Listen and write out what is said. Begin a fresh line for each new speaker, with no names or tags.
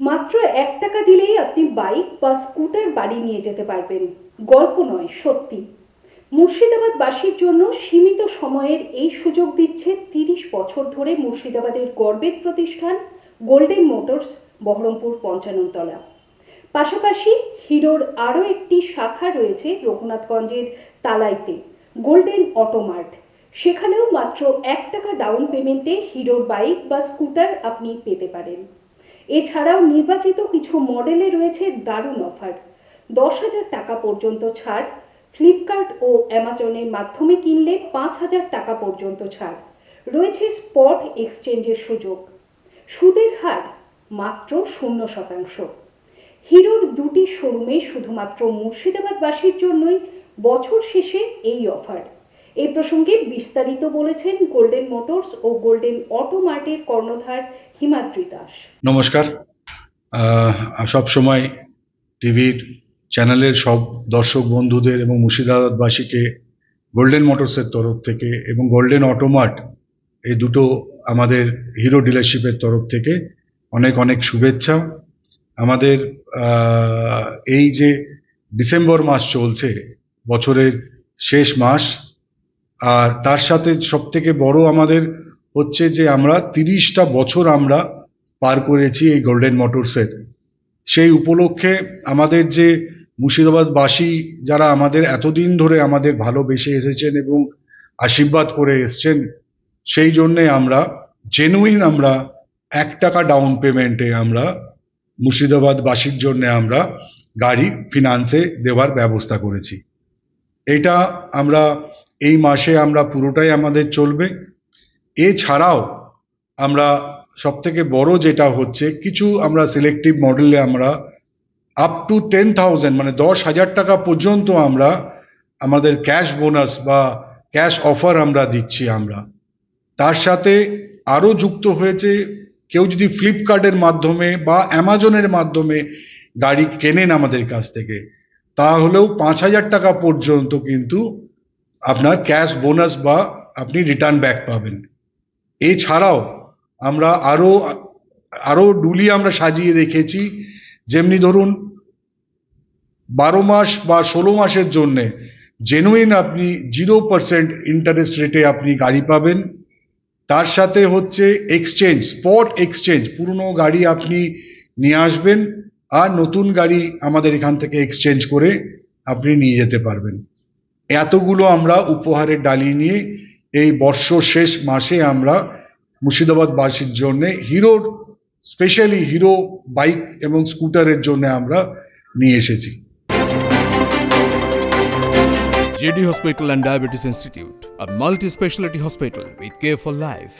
মাত্র এক টাকা দিলেই আপনি বাইক বা স্কুটার বাড়ি নিয়ে যেতে পারবেন। গল্প নয়, সত্যি। মুর্শিদাবাদবাসীর জন্য সীমিত সময়ের এই সুযোগ দিচ্ছে তিরিশ বছর ধরে মুর্শিদাবাদের গর্বের প্রতিষ্ঠান গোল্ডেন মোটরস, বহরমপুর পঞ্চাননতলা। পাশাপাশি হিরোর আরও একটি শাখা রয়েছে রঘুনাথগঞ্জের তালাইতে, গোল্ডেন অটোমার্ট। সেখানেও মাত্র এক টাকা ডাউন পেমেন্টে হিরোর বাইক বা স্কুটার আপনি পেতে পারেন। এছাড়াও নির্বাচিত কিছু মডেলে রয়েছে দারুণ অফার দশ হাজার টাকা পর্যন্ত ছাড় ফ্লিপকার্ট ও অ্যামাজনের মাধ্যমে কিনলে পাঁচ হাজার টাকা পর্যন্ত ছাড়। রয়েছে স্পট এক্সচেঞ্জের সুযোগ। সুদের হার মাত্র শূন্য শতাংশ। হিরোর দুটি শোরুমে শুধুমাত্র মুর্শিদাবাদবাসীর জন্যই বছর শেষে এই অফার এই প্রসঙ্গে বিস্তারিত বলেছেন গোল্ডেন মোটরস ও গোল্ডেন অটো মার্টের কর্ণধার হিমাদ্রি দাস।
নমস্কার। সব সময় টিভির চ্যানেলের সব দর্শক বন্ধুদের এবং মুর্শিদাবাদবাসীকে গোল্ডেন মোটরসের তরফ থেকে এবং গোল্ডেন অটোমার্ট এই দুটো আমাদের হিরো ডিলারশিপের তরফ থেকে অনেক অনেক শুভেচ্ছা। আমাদের এই যে ডিসেম্বর মাস চলছে, বছরের শেষ মাস আর তার সাথে সব থেকে বড় আমাদের হচ্ছে যে আমরা তিরিশটা বছর আমরা পার করেছি এই গোল্ডেন মোটরসের সেই উপলক্ষে আমাদের যে মুর্শিদাবাদবাসী যারা আমাদের এতদিন ধরে আমাদের ভালোবেসে এসেছেন এবং আশীর্বাদ করে এসছেন, সেই জন্যে আমরা জেনুইন আমরা এক টাকা ডাউন পেমেন্টে আমরা মুর্শিদাবাদবাসীর জন্য আমরা গাড়ি ফিনান্সে দেওয়ার ব্যবস্থা করেছি। এটা আমরা এই মাসে আমরা পুরোটাই আমাদের চলবে। এছাড়াও আমরা সব থেকে বড় যেটা হচ্ছে, কিছু আমরা সিলেক্টিভ মডেলে আমরা আপ টু টেন থাউজেন্ড মানে দশ হাজার টাকা পর্যন্ত আমরা আমাদের ক্যাশ বোনাস বা ক্যাশ অফার আমরা দিচ্ছি আমরা। তার সাথে আরও যুক্ত হয়েছে, কেউ যদি ফ্লিপকার্টের মাধ্যমে বা অ্যামাজনের মাধ্যমে গাড়ি কেনেন আমাদের কাছ থেকে, তাহলেও পাঁচ হাজার টাকা পর্যন্ত কিন্তু আপনার ক্যাশ বোনাস বা আপনি রিটার্ন ব্যাক পাবেন। এছাড়াও আমরা আরও আরও ডুলি আমরা সাজিয়ে রেখেছি, যেমনি ধরুন বারো মাস বা ষোলো মাসের জন্যে জেনুইন আপনি জিরো পার্সেন্ট ইন্টারেস্ট রেটে আপনি গাড়ি পাবেন। তার সাথে হচ্ছে এক্সচেঞ্জ স্পট এক্সচেঞ্জ পুরনো গাড়ি আপনি নিয়ে আসবেন আর নতুন গাড়ি আমাদের এখান থেকে এক্সচেঞ্জ করে আপনি নিয়ে যেতে পারবেন। এতগুলো আমরা উপহারের ডালি নিয়ে এই বর্ষ শেষ মাসে আমরা মুর্শিদাবাদবাসীর জন্য হিরোর স্পেশালি হিরো বাইক এবং স্কুটারের জন্য আমরা নিয়ে এসেছি
JD hospital and diabetes institute a multi specialty hospital with care for life.